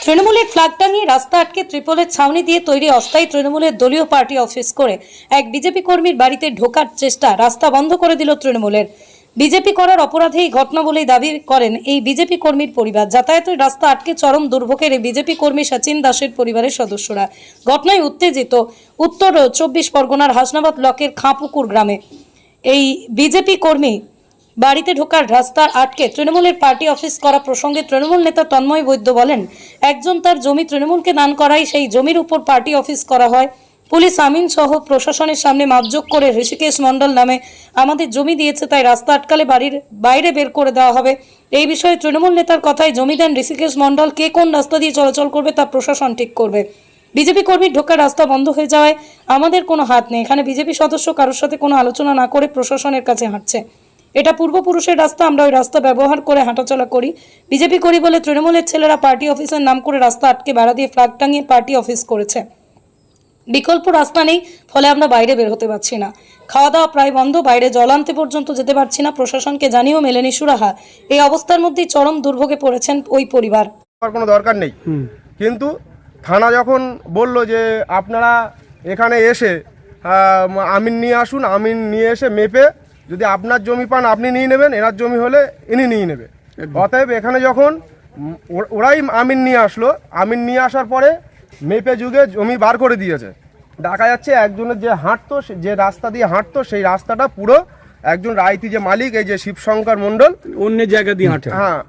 তৃণমূলের ফ্ল্যাগ টাঙিয়ে রাস্তা আটকে ত্রিপলের ছাউনি দিয়ে তৈরি অস্থায়ী তৃণমূলের দলীয় পার্টি অফিস করে এক বিজেপি কর্মীর বাড়িতে ঢোকার চেষ্টা, রাস্তা বন্ধ করে দিল তৃণমূলের। বিজেপি করার অপরাধে এই ঘটনা বলেই দাবি করেন এই বিজেপি কর্মীর পরিবার। যাতায়াতের রাস্তা আটকে চরম দুর্ভোগের এই বিজেপি কর্মী সচিন দাসের পরিবারের সদস্যরা। ঘটনায় উত্তেজিত উত্তর চব্বিশ পরগনার হাসনাবাদ ব্লকের খাঁপুকুর গ্রামে। এই বিজেপি কর্মী বাড়িতে ঢোকার রাস্তা আটকে তৃণমূলের পার্টি অফিস করা প্রসঙ্গে তৃণমূল নেতা তন্ময় বৈদ্য বলেন, একজন তার জমি তৃণমূলকে দান করায়, সেই জমির উপর পার্টি অফিস করা হয়। পুলিশ আমিন সহ প্রশাসনের সামনে মাপযোগ করে ঋষিকেশ মণ্ডল নামে আমাদের জমি দিয়েছে, তাই রাস্তা আটকালে বাড়ির বাইরে বের করে দেওয়া হবে। এই বিষয়ে তৃণমূল নেতার কথায় জমি দেন ঋষিকেশ মণ্ডল, কে কোন রাস্তা দিয়ে চলাচল করবে তা প্রশাসন ঠিক করবে। বিজেপি কর্মীর ঢোকার রাস্তা বন্ধ হয়ে যাওয়ায় আমাদের কোনো হাত নেই। এখানে বিজেপি সদস্য কারোর সাথে কোনো আলোচনা না করে প্রশাসনের কাছে হাঁটছে। এটা পূর্বপুরুষের রাস্তা আমরা ওই রাস্তা ব্যবহার করে হাঁটাচলা করি। বিজেপি করি বলে তৃণমূলের ছেলেরা পার্টি অফিসের নাম করে রাস্তা আটকে বেড়া দিয়ে ফ্ল্যাগ টাঙিয়ে পার্টি অফিস করেছে। বিকল্প রাস্তা নেই ফলে আমরা বাইরে বের হতে পারছি না। খাওয়া দাওয়া প্রায় বন্ধ বাইরে জল আনতে পর্যন্ত যেতে পারছি না। প্রশাসনকে জানিয়েও মেলেনি সুরাহা। এই অবস্থার মধ্যেই চরম দুর্ভোগে পড়েছেন ওই পরিবার। কোনো দরকার নেই। কিন্তু থানা যখন বলল যে আপনারা এখানে এসে আমিন নিয়ে আসুন আমিন নিয়ে এসে মেপে যদি আপনার জমি পান আপনি নিয়ে নেবেন এনার জমি হলে ইনি নিয়ে নেবে। অতএব এখানে যখন ওরাই আমিন নিয়ে আসলো আমিন নিয়ে আসার পরে মেপে যুগে জমি বার করে দিয়েছে। দেখা যাচ্ছে একজনের যে হাঁটতো যে রাস্তা দিয়ে হাঁটতো সেই রাস্তাটা পুরো একজন রাইতি যে মালিক এই যে শিবশঙ্কর মণ্ডল অন্য জায়গা দিয়ে হাঁটে। হ্যাঁ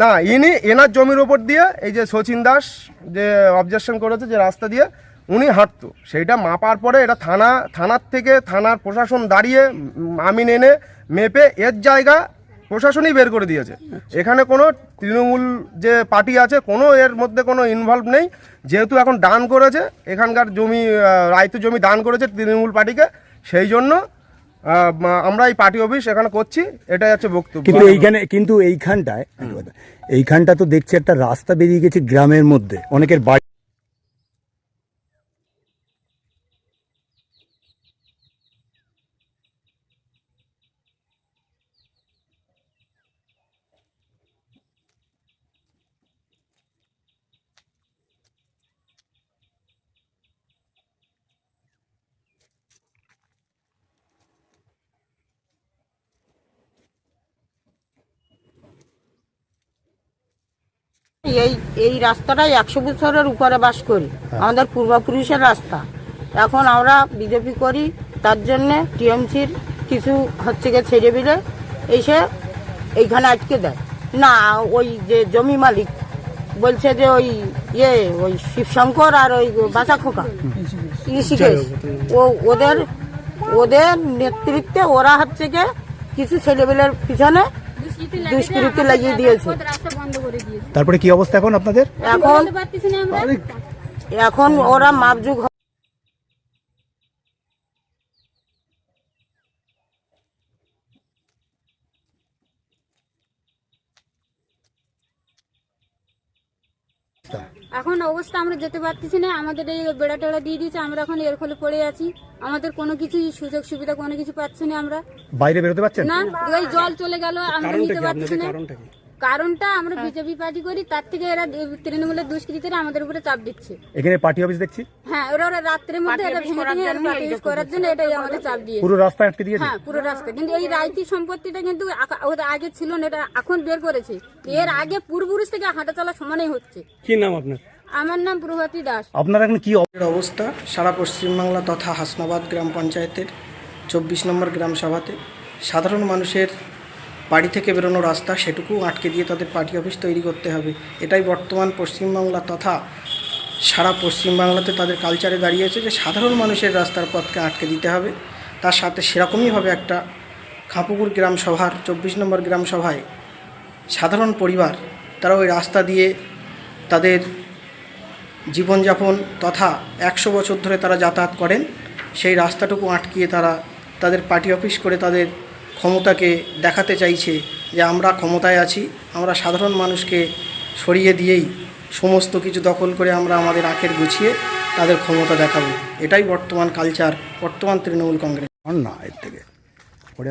না ইনি এনার জমির ওপর দিয়ে এই যে সচিন দাস যে অবজেকশন করেছে যে রাস্তা দিয়ে উনি হাঁটতো। সেইটা মাপার পরে এটা থানা, থানার থেকে থানার প্রশাসন দাঁড়িয়ে আমিন এনে মেপে এর জায়গা প্রশাসনই বের করে দিয়েছে। এখানে কোনো তৃণমূল যে পার্টি আছে, কোনো এর মধ্যে কোনো ইনভলভ নেই। যেহেতু এখন দান করেছে, এখানকার জমি রায়তু জমি দান করেছে তৃণমূল পার্টিকে, সেই জন্য আমরা এই পার্টি অফিস এখানে করছি, এটাই হচ্ছে বক্তব্য। কিন্তু এইখানে, কিন্তু এইখানটায় এইখানটা তো দেখছি একটা রাস্তা বেরিয়ে গেছে গ্রামের মধ্যে, অনেকের বাড়ি এই এই রাস্তাটাই একশো বছরের উপরে বাস করি। আমাদের পূর্বপুরুষের রাস্তা। এখন আমরা বিজেপি করি তার জন্য টিএমসির কিছু হচ্ছে গিয়ে ছেড়ে বিলে এসে এইখানে আটকে দেয়। না ওই যে জমি মালিক বলছে যে ওই ইয়ে ওই শিবশঙ্কর আর ওই বাঁচা খোকা ঋষিকেশ। ও ওদের ওদের নেতৃত্বে ওরা হচ্ছে গিয়ে কিছু ছেলেবেলের পিছনে দুষ্কৃতি লাগিয়ে দিয়েছে। তারপরে কি অবস্থা এখন আপনাদের? এখন এখন ওরা মাপযুগ এখন অবস্থা আমরা যেতে পারতেছি না। আমাদের এই বেড়া টেড়া দিয়ে দিয়েছে আমরা এখন এর ফলে পড়ে আছি। আমাদের কোনো কিছু সুযোগ সুবিধা কোনো কিছু পাচ্ছি না আমরা। বাইরে বেরোতে পারছেন? না ওই জল চলে গেল আমরা নিতে পারছি না। কারণটা আমরা বিজেপি পার্টি করি তার থেকে এরা তৃণমূলের দুষ্কৃতীরা আমাদের উপরে চাপ দিচ্ছে। এখানে পার্টি অফিস দেখছি? হ্যাঁ ওরা ওরা রাত্রের মধ্যে এটা ভেঙে ভেঙে এর পার্টি ইউজ করার জন্য এটাই আমাদের চাপ দিয়ে পুরো রাস্তা আটকে দিয়েছে? হ্যাঁ পুরো রাস্তা। কিন্তু এই রাইতি সম্পত্তিটা কিন্তু আকা- ওদের আগে ছিল না এটা এখন বের করেছে। এর আগে পূর্বপুরুষ থেকে হাঁটা চলা সমানই হচ্ছে। কি নাম আপনার? আমার নাম প্রভাতী দাস। আপনার এখন কি অব- এর অবস্থা? সারা পশ্চিমবাংলা তথা হাসনাবাদ গ্রাম পঞ্চায়েতের চব্বিশ নম্বর গ্রাম সভাতে সাধারণ মানুষের বাড়ি থেকে বেরোনো রাস্তা, সেটুকু আটকে দিয়ে তাদের পার্টি অফিস তৈরি করতে হবে। এটাই বর্তমান পশ্চিমবাংলা তথা সারা পশ্চিমবাংলাতে তাদের কালচারে দাঁড়িয়েছে যে সাধারণ মানুষের রাস্তার পথকে আটকে দিতে হবে। তার সাথে সেরকমইভাবে একটা খাপুকুর গ্রাম সভার, চব্বিশ নম্বর গ্রাম সভায় সাধারণ পরিবার, তারা ওই রাস্তা দিয়ে তাদের জীবনযাপন তথা একশো বছর ধরে তারা যাতায়াত করেন, সেই রাস্তাটুকু আটকিয়ে তারা তাদের পার্টি অফিস করে তাদের ক্ষমতাকে দেখাতে চাইছে যে আমরা ক্ষমতায় আছি আমরা সাধারণ মানুষকে সরিয়ে দিয়েই সমস্ত কিছু দখল করে আমরা আমাদের আখের গুছিয়ে তাদের ক্ষমতা দেখাবো এটাই বর্তমান কালচার বর্তমান তৃণমূল কংগ্রেস না এর থেকে পরে